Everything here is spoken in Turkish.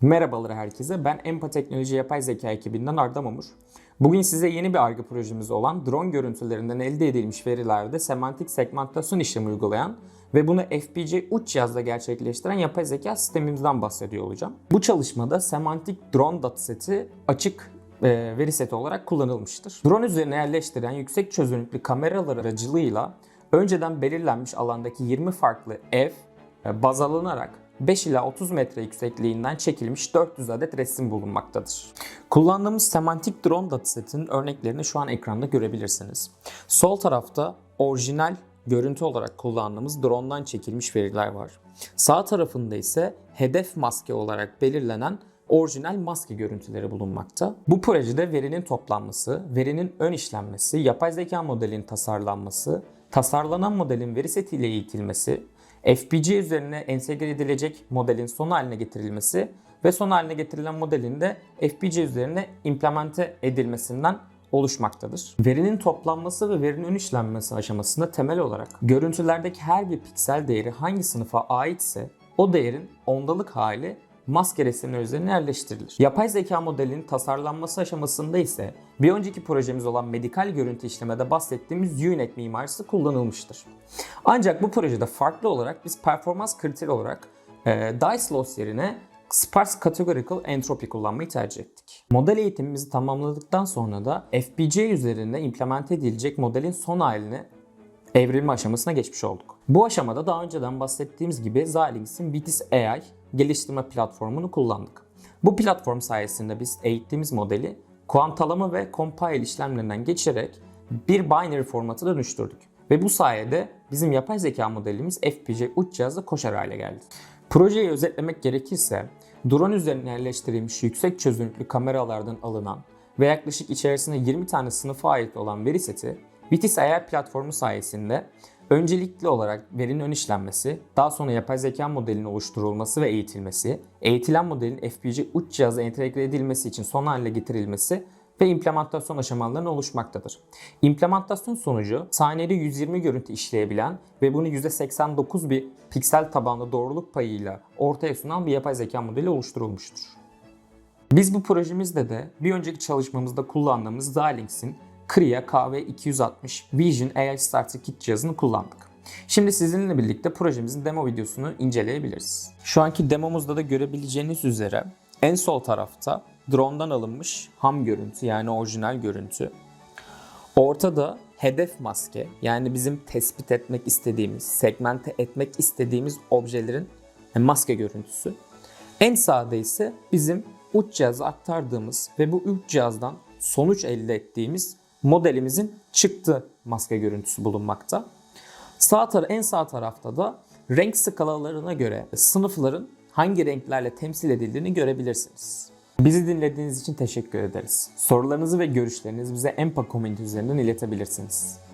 Merhabalar herkese. Ben Empa Teknoloji Yapay Zeka ekibinden Arda Mamur. Bugün size yeni bir arge projemiz olan drone görüntülerinden elde edilmiş verilerde semantik segmentasyon işlemi uygulayan ve bunu FPGA uç cihazla gerçekleştiren yapay zeka sistemimizden bahsediyor olacağım. Bu çalışmada semantik drone dataseti açık e, veri seti olarak kullanılmıştır. Drone üzerine yerleştirilen yüksek çözünürlüklü kameralar aracılığıyla önceden belirlenmiş alandaki 20 farklı ev baz alınarak 5 ila 30 metre yüksekliğinden çekilmiş 400 adet resim bulunmaktadır. Kullandığımız semantik drone datasetinin örneklerini şu an ekranda görebilirsiniz. Sol tarafta orijinal görüntü olarak kullandığımız drone'dan çekilmiş veriler var. Sağ tarafında ise hedef maske olarak belirlenen orijinal maske görüntüleri bulunmakta. Bu projede verinin toplanması, verinin ön işlenmesi, yapay zeka modelinin tasarlanması, tasarlanan modelin veri setiyle eğitilmesi, FPGA üzerine entegre edilecek modelin son haline getirilmesi ve son haline getirilen modelin de FPGA üzerine implemente edilmesinden oluşmaktadır. Verinin toplanması ve verinin ön işlenmesi aşamasında temel olarak görüntülerdeki her bir piksel değeri hangi sınıfa aitse o değerin ondalık hali maske resimler üzerine yerleştirilir. Yapay zeka modelinin tasarlanması aşamasında ise bir önceki projemiz olan medikal görüntü işlemede bahsettiğimiz UNet mimarisi kullanılmıştır. Ancak bu projede farklı olarak biz performans kriteri olarak e, dice loss yerine sparse categorical entropy kullanmayı tercih ettik. Model eğitimimizi tamamladıktan sonra da FPGA üzerinde implement edilecek modelin son halini evrilme aşamasına geçmiş olduk. Bu aşamada daha önceden bahsettiğimiz gibi Xilinx'in Vitis AI geliştirme platformunu kullandık. Bu platform sayesinde biz eğittiğimiz modeli kuantalama ve compile işlemlerinden geçirerek bir binary formatı dönüştürdük. Ve bu sayede bizim yapay zeka modelimiz FPGA uç cihazda koşar hale geldi. Projeyi özetlemek gerekirse, drone üzerine yerleştirilmiş yüksek çözünürlüklü kameralardan alınan ve yaklaşık içerisinde 20 tane sınıfa ait olan veri seti, Vitis AI platformu sayesinde öncelikli olarak verinin ön işlenmesi, daha sonra yapay zeka modelinin oluşturulması ve eğitilmesi, eğitilen modelin FPGA uç cihaza entegre edilmesi için son haline getirilmesi ve implementasyon aşamalarının oluşmaktadır. İmplementasyon sonucu saniyede 120 görüntü işleyebilen ve bunu %89 bir piksel tabanlı doğruluk payıyla ortaya sunan bir yapay zeka modeli oluşturulmuştur. Biz bu projemizde de bir önceki çalışmamızda kullandığımız Xilinx'in Kria KV260 Vision AI Starter Kit cihazını kullandık. Şimdi sizinle birlikte projemizin demo videosunu inceleyebiliriz. Şu anki demomuzda da görebileceğiniz üzere en sol tarafta drone'dan alınmış ham görüntü yani orijinal görüntü. Ortada hedef maske yani bizim tespit etmek istediğimiz, segmente etmek istediğimiz objelerin maske görüntüsü. En sağda ise bizim uç cihaza aktardığımız ve bu uç cihazdan sonuç elde ettiğimiz modelimizin çıktı maske görüntüsü bulunmakta. Sağ tara en sağ tarafta da renk skalalarına göre sınıfların hangi renklerle temsil edildiğini görebilirsiniz. Bizi dinlediğiniz için teşekkür ederiz. Sorularınızı ve görüşlerinizi bize Empa Community üzerinden iletebilirsiniz.